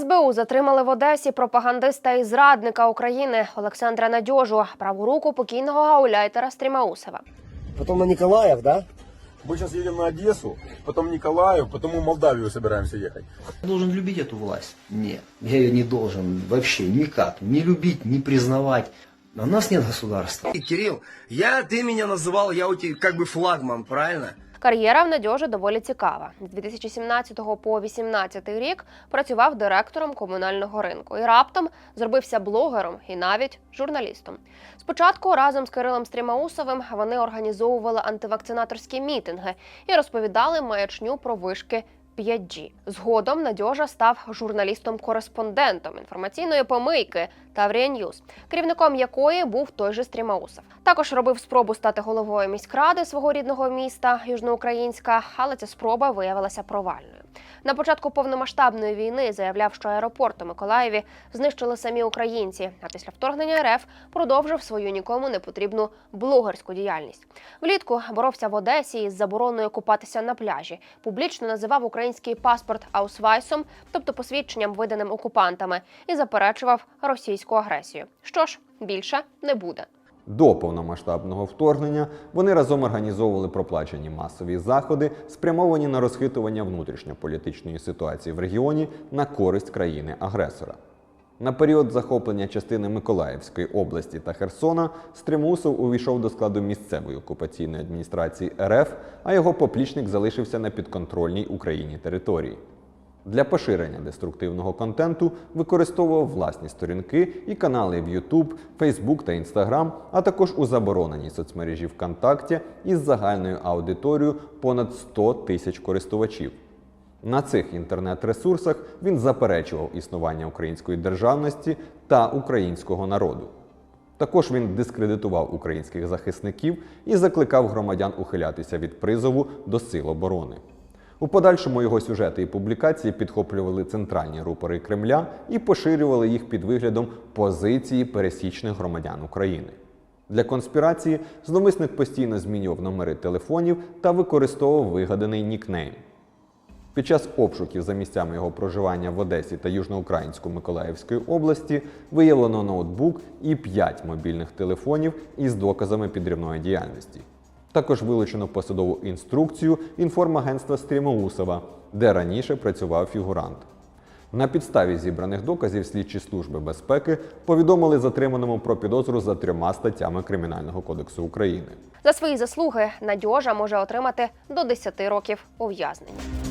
СБУ затримали в Одесі пропагандиста і зрадника України Олександра Надьожу, праву руку покійного гауляйтера Стрімаусова. Потом на Николаев, да? Мы сейчас едем на Одессу, потом Николаев, потом в Молдавию собираемся ехать. Я должен любить эту власть? Нет, я ее не должен вообще никак. Не любить, не признавать. У нас нет государства. И, Кирилл, я, ты меня называл, я у тебя как бы флагман, правильно? Кар'єра в Надьожі доволі цікава. З 2017 по 2018 рік працював директором комунального ринку і раптом зробився блогером і навіть журналістом. Спочатку разом з Кирилом Стрімаусовим вони організовували антивакцинаторські мітинги і розповідали маячню про вишки 5G. Згодом Надьожа став журналістом-кореспондентом інформаційної помийки Таврія Ньюз, керівником якої був той же Стрімаусов. Також робив спробу стати головою міськради свого рідного міста Южноукраїнська, але ця спроба виявилася провальною. На початку повномасштабної війни заявляв, що аеропорт у Миколаєві знищили самі українці. А після вторгнення РФ продовжив свою нікому не потрібну блогерську діяльність. Влітку боровся в Одесі із забороною купатися на пляжі. Публічно називав український паспорт аусвайсом, тобто посвідченням, виданим окупантами, і заперечував російську агресію. Що ж, більше не буде. До повномасштабного вторгнення вони разом організовували проплачені масові заходи, спрямовані на розхитування внутрішньополітичної ситуації в регіоні на користь країни-агресора. На період захоплення частини Миколаївської області та Херсона Стримусов увійшов до складу місцевої окупаційної адміністрації РФ, а його поплічник залишився на підконтрольній Україні території. Для поширення деструктивного контенту використовував власні сторінки і канали в YouTube, Facebook та Instagram, а також у забороненій соцмережі ВКонтакті із загальною аудиторією понад 100 тисяч користувачів. На цих інтернет-ресурсах він заперечував існування української державності та українського народу. Також він дискредитував українських захисників і закликав громадян ухилятися від призову до сил оборони. У подальшому його сюжети і публікації підхоплювали центральні рупори Кремля і поширювали їх під виглядом позиції пересічних громадян України. Для конспірації зловмисник постійно змінював номери телефонів та використовував вигаданий нікнейм. Під час обшуків за місцями його проживання в Одесі та Южноукраїнську-Миколаївської області виявлено ноутбук і 5 мобільних телефонів із доказами підривної діяльності. Також вилучено посадову інструкцію інформагентства Стрімоусова, де раніше працював фігурант. На підставі зібраних доказів слідчі служби безпеки повідомили затриманому про підозру за трьома статтями Кримінального кодексу України. За свої заслуги Надьожа може отримати до 10 років ув'язнення.